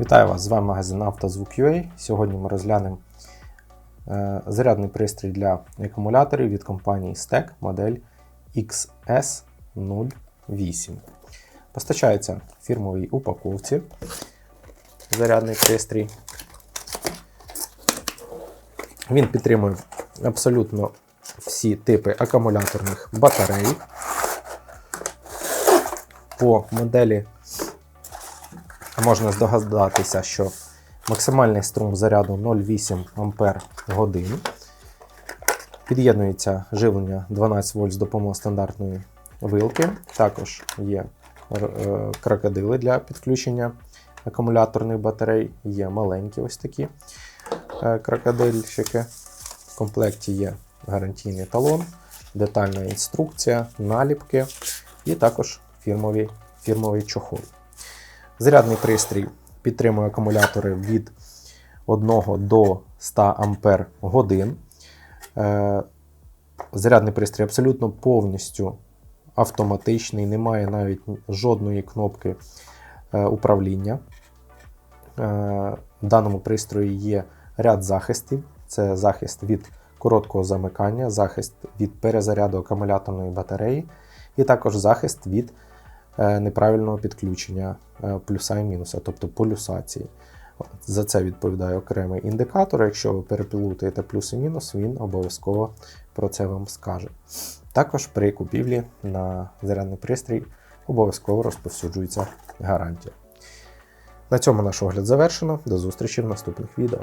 Вітаю вас! З вами магазин «Автозвук.UA». Сьогодні ми розглянемо е, зарядний пристрій для акумуляторів від компанії STEC модель XS08. Постачається фірмовій упаковці зарядний пристрій. Він підтримує абсолютно всі типи акумуляторних батарей. По моделі можна здогадатися, що максимальний струм заряду 0,8 Ампер годин. Під'єднується живлення 12 вольт з допомогою стандартної вилки. Також є е, крокодили для підключення акумуляторних батарей. Є маленькі ось такі е, крокодильщики. В комплекті є гарантійний талон, детальна інструкція, наліпки і також фірмовий, фірмовий чохол. Зарядний пристрій підтримує акумулятори від 1 до 100 Ампер годин. Е, Зарядний пристрій абсолютно повністю автоматичний, немає навіть жодної кнопки е, управління. Е, В даному пристрої є ряд захистів: це захист від короткого замикання, захист від перезаряду акумуляторної батареї, і також захист від неправильного підключення е, плюса і мінуса, тобто полюсації. За це відповідає окремий індикатор. Якщо ви переплутаєте плюс і мінус, він обов'язково про це вам скаже. Також при купівлі на зарядний пристрій обов'язково розповсюджується гарантія. На цьому наш огляд завершено. До зустрічі в наступних відео.